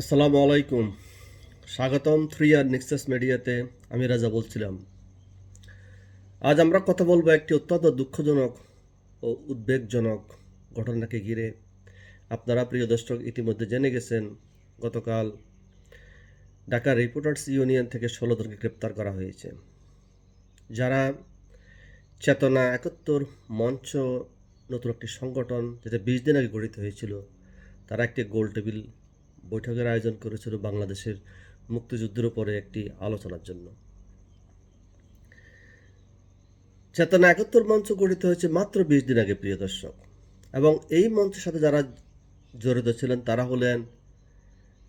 আসসালামু আলাইকুম। স্বাগতম থ্রি আর নেক্সাস মিডিয়াতে আমি রাজা বলছিলাম। আজ আমরা কথা বলব একটি অত্যন্ত দুঃখজনক ও উদ্বেগজনক ঘটনাকে ঘিরে। আপনারা প্রিয় দর্শক ইতিমধ্যে জেনে গেছেন, গতকাল ঢাকা রিপোর্টার্স ইউনিয়ন থেকে ষোলো জনকে গ্রেপ্তার করা হয়েছে। যারা চেতনা একাত্তর মঞ্চ নতুন একটি সংগঠন, যেটা বিশ দিন আগে গঠিত হয়েছিল, তারা একটি গোল টেবিল বৈঠকের আয়োজন করেছিল বাংলাদেশের মুক্তিযুদ্ধের উপরে একটি আলোচনার জন্য। চেতনা একাত্তর মঞ্চ গঠিত হয়েছে মাত্র বিশ দিন আগে, প্রিয় দর্শক। এবং এই মঞ্চের সাথে যারা জড়িত ছিলেন, তারা হলেন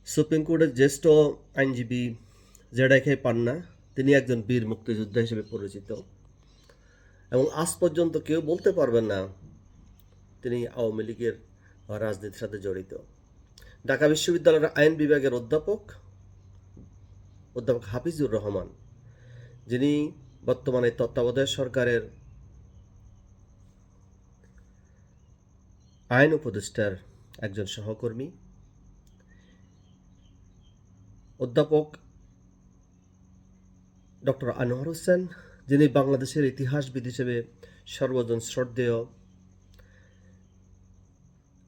সুপ্রিম কোর্টের জ্যেষ্ঠ আইনজীবী জেডাইখাই পান্না। তিনি একজন বীর মুক্তিযোদ্ধা হিসেবে পরিচিত। এবং আজ পর্যন্ত কেউ বলতে পারবেন না, তিনি আওয়ামী লীগের রাজনীতির সাথে জড়িত। ঢাকা বিশ্ববিদ্যালয়ের আইন বিভাগের অধ্যাপক অধ্যাপক হাফিজুর রহমান, যিনি বর্তমানে তত্ত্বাবধায়ক সরকারের আইন উপদেষ্টার একজন সহকর্মী। অধ্যাপক ডক্টর আনোয়ার হোসেন, যিনি বাংলাদেশের ইতিহাসবিদ হিসেবে সর্বজন শ্রদ্ধেয়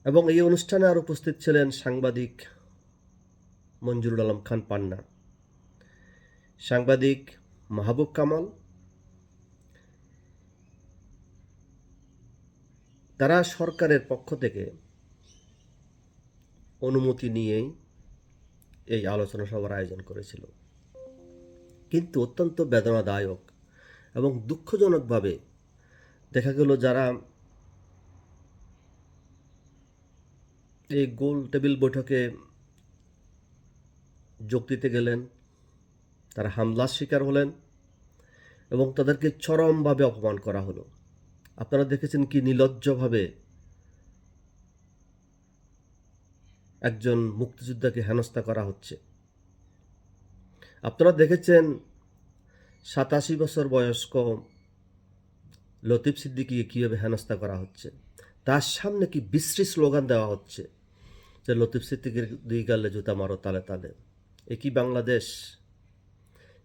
এবং এই অনুষ্ঠানে আর উপস্থিত ছিলেন সাংবাদিক মঞ্জুরুল আলম খান পান্না, সাংবাদিক মাহবুব কামাল, তারা সরকারের পক্ষ থেকে অনুমতি নিয়েই এই আলোচনা সভার আয়োজন করেছিল। কিন্তু অত্যন্ত বেদনাদায়ক এবং দুঃখজনকভাবে দেখা গেল যারা এই গোল টেবিল বৈঠকে যোগ দিতে গেলেন, তারা হামলার শিকার হলেন এবং তাদেরকে চরমভাবে অপমান করা হলো। আপনারা দেখেছেন কি নির্লজ্জভাবে একজন মুক্তিযোদ্ধাকে হেনস্থা করা হচ্ছে। আপনারা দেখেছেন সাতাশি বছর বয়স্ক লতিফ সিদ্দিকিকে কীভাবে হেনস্থা করা হচ্ছে, তার সামনে কি বিশ্রী স্লোগান দেওয়া হচ্ছে? যে লতিফ সিদ্দিকের দুই গালে জুতা মারো তালে তালে। এ কি বাংলাদেশ।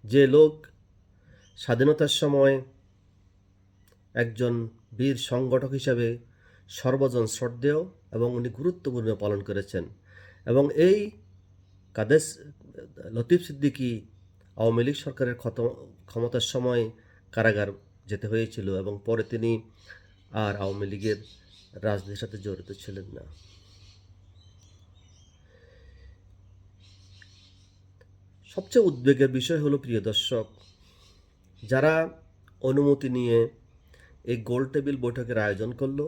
যে লোক স্বাধীনতার সময় একজন বীর সংগঠক হিসাবে সর্বজন শ্রদ্ধেয় এবং উনি গুরুত্বপূর্ণ পালন করেছেন এবং এই কাদেশ লতিফ সিদ্দিকি আওয়ামী লীগ সরকারের ক্ষত, ক্ষমতার সময় কারাগার যেতে হয়েছিল এবং পরে তিনি আর আওয়ামী লীগের রাজনীতির সাথে জড়িত ছিলেন না। সবচেয়ে উদ্বেগের বিষয় হলো, প্রিয় দর্শক, যারা অনুমতি নিয়ে এই গোল টেবিল বৈঠকের আয়োজন করল,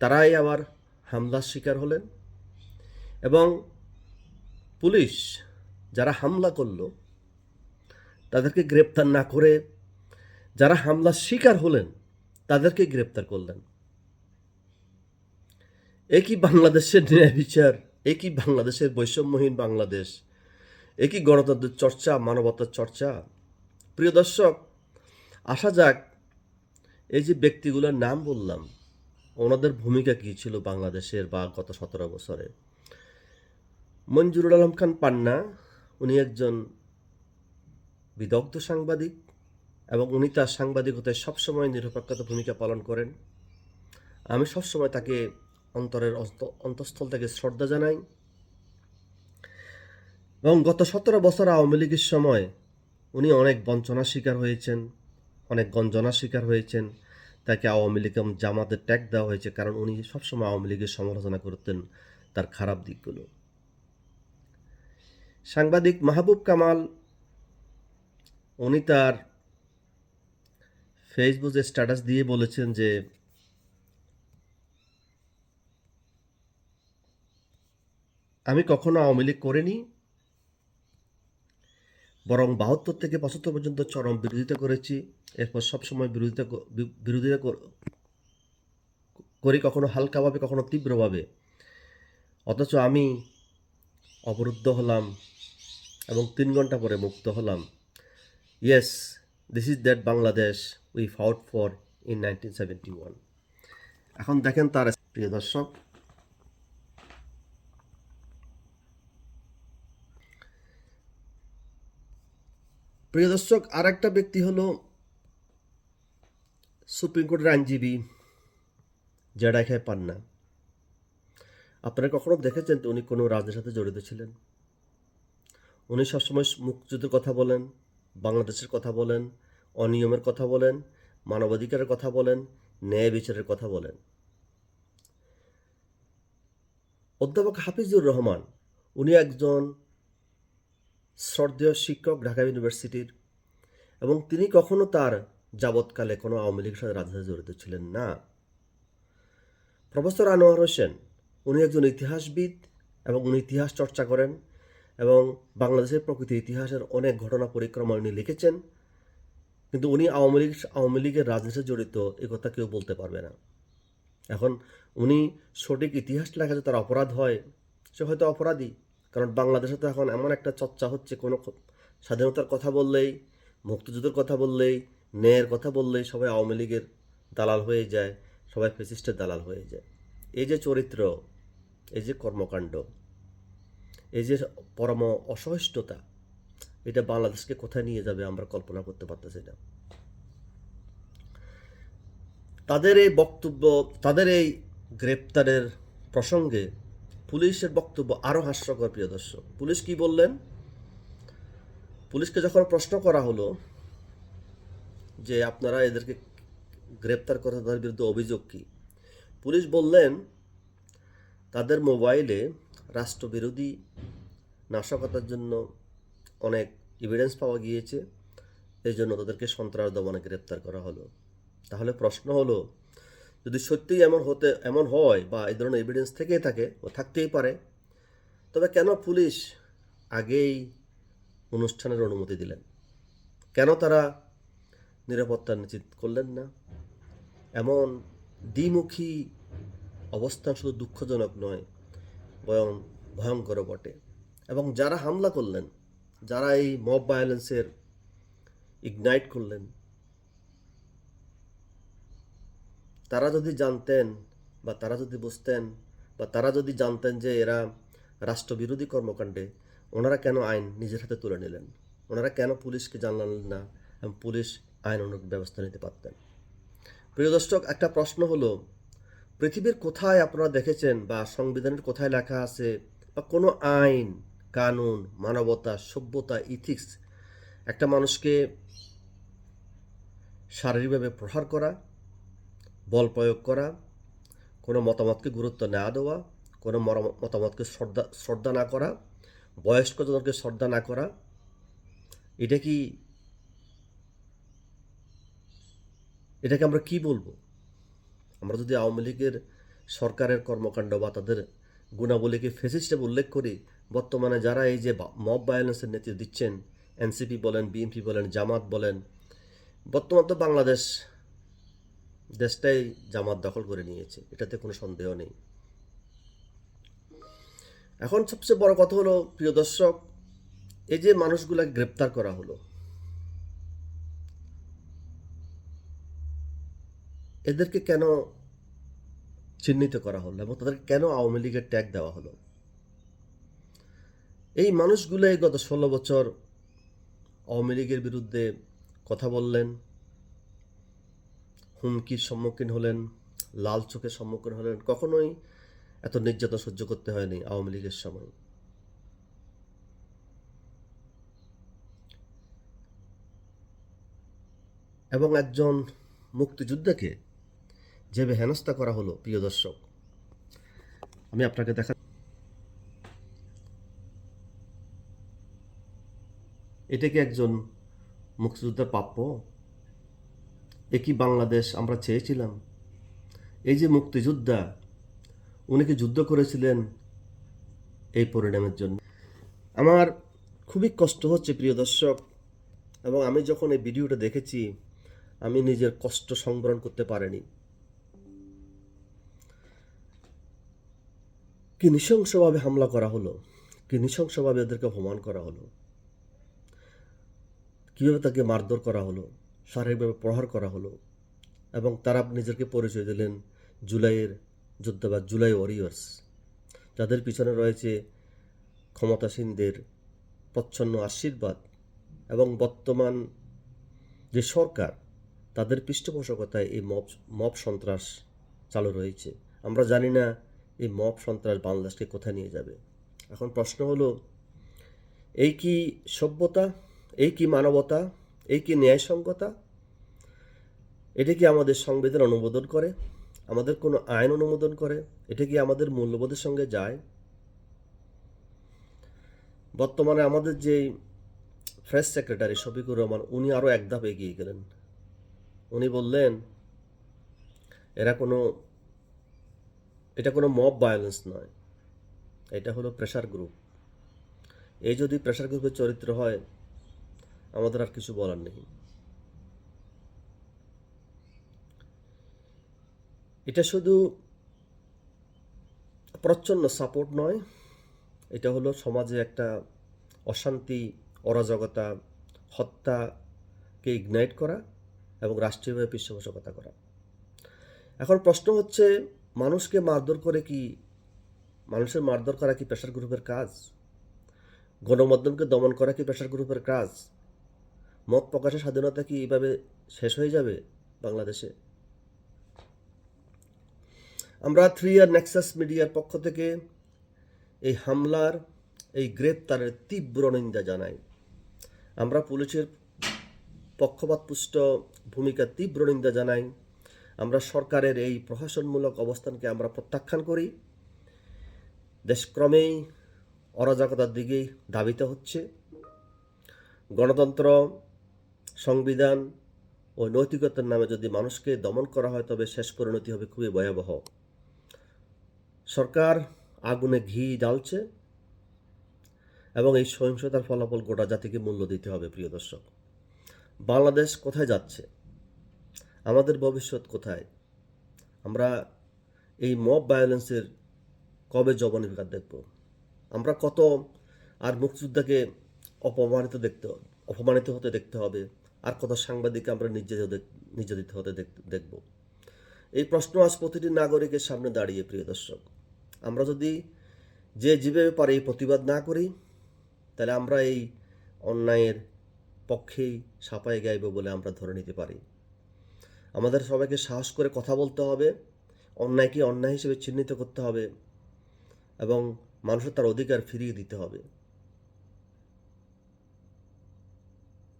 তারাই আবার হামলার শিকার হলেন এবং পুলিশ যারা হামলা করল, তাদেরকে গ্রেপ্তার না করে যারা হামলার শিকার হলেন, তাদেরকে গ্রেপ্তার করলেন। একই বাংলাদেশের ন্যায় বিচার, একই বাংলাদেশের বৈষম্যহীন বাংলাদেশ একই গণতন্ত্রের চর্চা মানবতার চর্চা। প্রিয় দর্শক, আসা যাক, এই যে ব্যক্তিগুলোর নাম বললাম, ওনাদের ভূমিকা কী ছিল বাংলাদেশের বা গত সতেরো বছরে? মঞ্জুরুল আলম খান পান্না, উনি একজন বিদগ্ধ সাংবাদিক এবং উনি তার সাংবাদিকতায় সবসময় নিরপেক্ষতা ভূমিকা পালন করেন। আমি সবসময় তাকে অন্তরের অন্ত- অন্তঃস্থল থেকে শ্রদ্ধা জানাই। এবং গত সতেরো বছর আওয়ামী লীগের সময় উনি অনেক বঞ্চনার শিকার হয়েছেন, অনেক গঞ্জনার শিকার হয়েছেন। তাকে আওয়ামী লীগ এবং জামাতের ট্যাগ দেওয়া হয়েছে কারণ উনি সবসময় আওয়ামী লীগের সমালোচনা করতেন তার খারাপ দিকগুলো। সাংবাদিক মাহবুব কামাল, উনি তার ফেসবুকে স্ট্যাটাস দিয়ে বলেছেন যে, আমি কখনো আওয়ামী লীগ করিনি বরং বাহাত্তর থেকে পঁচাত্তর পর্যন্ত চরম বিরোধিতা করেছি। এরপর সবসময় বিরোধিতা বিরোধিতা করি কখনো হালকাভাবে, কখনো তীব্রভাবে। অথচ আমি অবরুদ্ধ হলাম এবং তিন ঘণ্টা পরে মুক্ত হলাম। Yes this is that Bangladesh we fought for in nineteen seventy one এখন দেখেন তার প্রিয় দর্শক প্রিয় দর্শক আর একটা ব্যক্তি হলো সুপ্রিম কোর্টের আইনজীবী জেডা খেয়ে পান না আপনারা কখনো দেখেছেন উনি কোনো রাজনীতির সাথে জড়িত ছিলেন? উনি সবসময় মুক্তিযুদ্ধের কথা বলেন, বাংলাদেশের কথা বলেন, অনিয়মের কথা বলেন, মানবাধিকারের কথা বলেন, ন্যায় বিচারের কথা বলেন। অধ্যাপক হাফিজুর রহমান, উনি একজন শ্রদ্ধেয় শিক্ষক ঢাকা ইউনিভার্সিটির। এবং তিনি কখনো তার যাবৎকালে কোনো আওয়ামী লীগের সাথে রাজনীতিতে জড়িত ছিলেন না। প্রফেসর আনোয়ার হোসেন, উনি একজন ইতিহাসবিদ এবং উনি ইতিহাস চর্চা করেন এবং বাংলাদেশের প্রকৃতি ইতিহাসের অনেক ঘটনা পরিক্রমা উনি লিখেছেন। কিন্তু উনি আওয়ামী লীগ, আওয়ামী লীগের রাজনীতিতে জড়িত, এ কথা কেউ বলতে পারবে না। এখন উনি সঠিক ইতিহাস লেখা যে তার অপরাধ হয়, সে হয়তো অপরাধী। কারণ বাংলাদেশে তো এখন এমন একটা চর্চা হচ্ছে, কোনো স্বাধীনতার কথা বললেই, মুক্তিযুদ্ধের কথা বললেই, ন্যায়ের কথা বললেই সবাই আওয়ামী লীগের দালাল হয়ে যায়, সবাই ফেসিস্টের দালাল হয়ে যায়। এই যে চরিত্র, এই যে কর্মকাণ্ড, এই যে পরম অসহিষ্ণুতা, এটা বাংলাদেশকে কোথায় নিয়ে যাবে আমরা কল্পনা করতে পারতেছি না। তাদের এই বক্তব্য, তাদের এই গ্রেপ্তারের প্রসঙ্গে পুলিশের বক্তব্য আরও হাস্যকর, প্রিয় দর্শক। পুলিশ কি বললেন? পুলিশকে যখন প্রশ্ন করা হলো যে আপনারা এদেরকে গ্রেপ্তার করে তাদের বিরুদ্ধে অভিযোগ কি, পুলিশ বললেন, তাদের মোবাইলে রাষ্ট্রবিরোধী নাশকতার জন্য অনেক এভিডেন্স পাওয়া গিয়েছে। এই জন্য তাদেরকে সন্ত্রাস দমনে গ্রেপ্তার করা হলো। তাহলে প্রশ্ন হলো যদি সত্যিই এমন হতে, এমন হয় বা এই ধরনের এভিডেন্স থেকেই থাকে ও থাকতেই পারে, তবে কেন পুলিশ আগেই অনুষ্ঠানের অনুমতি দিলেন? কেন তারা নিরাপত্তা নিশ্চিত করলেন না? এমন দ্বিমুখী অবস্থান শুধু দুঃখজনক নয়, বরং ভয়ঙ্কর বটে। এবং যারা হামলা করলেন, যারা এই মব ভায়োলেন্সের ইগনাইট করলেন তারা যদি জানতেন বা তারা যদি বুঝতেন বা তারা যদি জানতেন যে এরা রাষ্ট্রবিরোধী কর্মকাণ্ডে ওনারা কেন আইন নিজের হাতে তুলে নিলেন? ওনারা কেন পুলিশকে জানালেন না এবং পুলিশ আইন অনুক ব্যবস্থা নিতে পারতেন? প্রিয় দর্শক, একটা প্রশ্ন হলো, পৃথিবীর কোথায় আপনারা দেখেছেন বা সংবিধানের কোথায় লেখা আছে বা কোনো আইন, কানুন, মানবতা, সভ্যতা, ইথিক্স একটা মানুষকে শারীরিকভাবে প্রহার করা বল প্রয়োগ করা, কোনো মতামতকে গুরুত্ব না দেওয়া, কোনো মতামতকে শ্রদ্ধা শ্রদ্ধা না করা, বয়স্ক জনকে শ্রদ্ধা না করা, এটা কি, এটাকে আমরা কি বলব? আমরা যদি আওয়ামী লীগের সরকারের কর্মকাণ্ড বা তাদের গুণাবলীকে ফেসিস হিসেবে উল্লেখ করি, বর্তমানে যারা এই যে মব ভায়োলেন্সের নেতৃত্ব দিচ্ছেন, এনসিপি বলেন, বিএনপি বলেন, জামাত বলেন, বর্তমান তো বাংলাদেশ দেশটাই জামাত দখল করে নিয়েছে, এটাতে কোনো সন্দেহ নেই। এখন সবচেয়ে বড় কথা হলো, প্রিয় দর্শক, এই যে মানুষগুলাকে গ্রেপ্তার করা হলো, এদেরকে কেন চিহ্নিত করা হলো এবং তাদেরকে কেন আওয়ামী লীগের ট্যাগ দেওয়া হলো? এই মানুষগুলোই গত ষোলো বছর আওয়ামী লীগের বিরুদ্ধে কথা বললেন হুমকির সম্মুখীন হলেন, লাল চোখের সম্মুখীন হলেন, কখনোই এত নির্যাতন সহ্য করতে হয়নি আওয়ামী লীগের সময়। এবং একজন মুক্তিযোদ্ধাকে যেভাবে হেনস্থা করা হলো, প্রিয় দর্শক। আমি আপনাকে দেখা এটা কি একজন মুক্তিযোদ্ধার প্রাপ্য এ কি বাংলাদেশ আমরা চেয়েছিলাম? এই যে মুক্তিযোদ্ধা, উনি কি যুদ্ধ করেছিলেন এই পরিণামের জন্য? আমার খুবই কষ্ট হচ্ছে, প্রিয় দর্শক, এবং আমি যখন এই ভিডিওটা দেখেছি, আমি নিজের কষ্ট সংবরণ করতে পারিনি। কি নৃশংসভাবে হামলা করা হলো? কি নৃশংসভাবে এদেরকে অপমান করা হলো? কীভাবে তাকে মারধর করা হলো? শারীরিকভাবে প্রহার করা হলো এবং তারা নিজেকে পরিচয় দিলেন জুলাইয়ের যোদ্ধা বা জুলাই ওয়ারিয়ার্স যাদের পিছনে রয়েছে ক্ষমতাসীনদের প্রচ্ছন্ন আশীর্বাদ এবং বর্তমান যে সরকার, তাদের পৃষ্ঠপোষকতায় এই মব মব সন্ত্রাস চালু রয়েছে। আমরা জানি না এই মব সন্ত্রাস বাংলাদেশকে কোথায় নিয়ে যাবে। এখন প্রশ্ন হলো, এই কি সভ্যতা, এই কি মানবতা এই কি ন্যায়সঙ্গতা? এটা কি আমাদের সংবিধান অনুমোদন করে? আমাদের কোনো আইন অনুমোদন করে? এটা কি আমাদের মূল্যবোধের সঙ্গে যায়? বর্তমানে আমাদের যে প্রেস সেক্রেটারি শফিকুর রহমান, উনি আরও এক ধাপ এগিয়ে গেলেন। উনি বললেন, এরা কোনো, এটা কোনো মব ভায়োলেন্স নয়। এটা হলো প্রেশার গ্রুপ। এই যদি প্রেশার গ্রুপের চরিত্র হয় আমাদের আর কিছু বলার নেই। এটা শুধু প্রচ্ছন্ন সাপোর্ট নয়, এটা হলো সমাজে একটা অশান্তি, অরাজকতা, হত্যাকে ইগনাইট করা এবং রাষ্ট্রীয়ভাবে পৃষ্ঠপোষকতা করা। এখন প্রশ্ন হচ্ছে, মানুষকে মারধর করে কি, মানুষের মারধর করা কি প্রেশার গ্রুপের কাজ? গণমাধ্যমকে দমন করা কি প্রেশার গ্রুপের কাজ? মত প্রকাশের স্বাধীনতা কি এইভাবে শেষ হয়ে যাবে বাংলাদেশে? আমরা থ্রি ইয়ার নেক্সাস মিডিয়ার পক্ষ থেকে এই হামলার, এই গ্রেপ্তারের তীব্র নিন্দা জানাই। আমরা পুলিশের পক্ষপাতপুষ্ট ভূমিকা তীব্র নিন্দা জানাই। আমরা সরকারের এই প্রশাসনমূলক অবস্থানকে আমরা প্রত্যাখ্যান করি। দেশক্রমেই অরাজকতার দিকেই ধাবিত হচ্ছে। গণতন্ত্র সংবিধান ও নৈতিকতার নামে যদি মানুষকে দমন করা হয়, তবে শেষ পরিণতি হবে খুবই ভয়াবহ। সরকার আগুনে ঘি জ্বালছে এবং এই সহিংসতার ফলাফল গোটা জাতিকে মূল্য দিতে হবে, প্রিয় দর্শক। বাংলাদেশ কোথায় যাচ্ছে? আমাদের ভবিষ্যৎ কোথায়? আমরা এই মব ভায়োলেন্সের কবে জবানিকার দেখব? আমরা কত আর মুক্তিযোদ্ধাকে অপমানিত দেখতে, অপমানিত হতে দেখতে হবে? আর কত সাংবাদিককে আমরা নির্যাতিত নির্যাতিত হতে দেখব। এই প্রশ্ন আজ প্রতিটি নাগরিকের সামনে দাঁড়িয়ে, প্রিয় দর্শক। আমরা যদি যে যেভাবে পারে এই প্রতিবাদ না করি, তাহলে আমরা এই অন্যায়ের পক্ষেই সাপাই গাইব বলে আমরা ধরে নিতে পারি। আমাদের সবাইকে সাহস করে কথা বলতে হবে, অন্যায়কে অন্যায় হিসেবে চিহ্নিত করতে হবে এবং মানুষের তার অধিকার ফিরিয়ে দিতে হবে।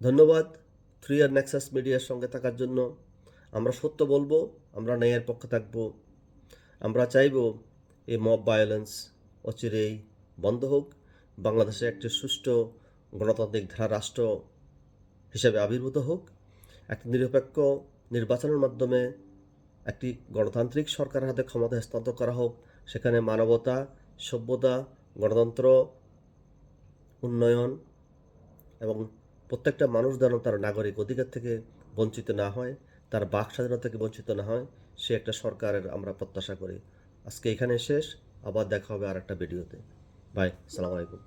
ধন্যবাদ। থ্রি আর নেক্সাস মিডিয়ার সঙ্গে থাকার জন্য আমরা সত্য বলব, আমরা ন্যায়ের পক্ষে থাকব। আমরা চাইব এই মব ভায়োলেন্স অচিরেই বন্ধ হোক, বাংলাদেশে একটি সুষ্ঠু গণতান্ত্রিক ধারা রাষ্ট্র হিসেবে আবির্ভূত হোক, একটি নিরপেক্ষ নির্বাচনের মাধ্যমে একটি গণতান্ত্রিক সরকারের হাতে ক্ষমতা হস্তান্তর করা হোক, সেখানে মানবতা, সভ্যতা, গণতন্ত্র, উন্নয়ন এবং প্রত্যেকটা মানুষ যেন তার নাগরিক অধিকার থেকে বঞ্চিত না হয়, তার বাক স্বাধীনতা থেকে বঞ্চিত না হয়, সে একটা সরকারের আমরা প্রত্যাশা করি। আজকে এখানে শেষ, আবার দেখা হবে আর একটা ভিডিওতে। বাই সালাম আলাইকুম।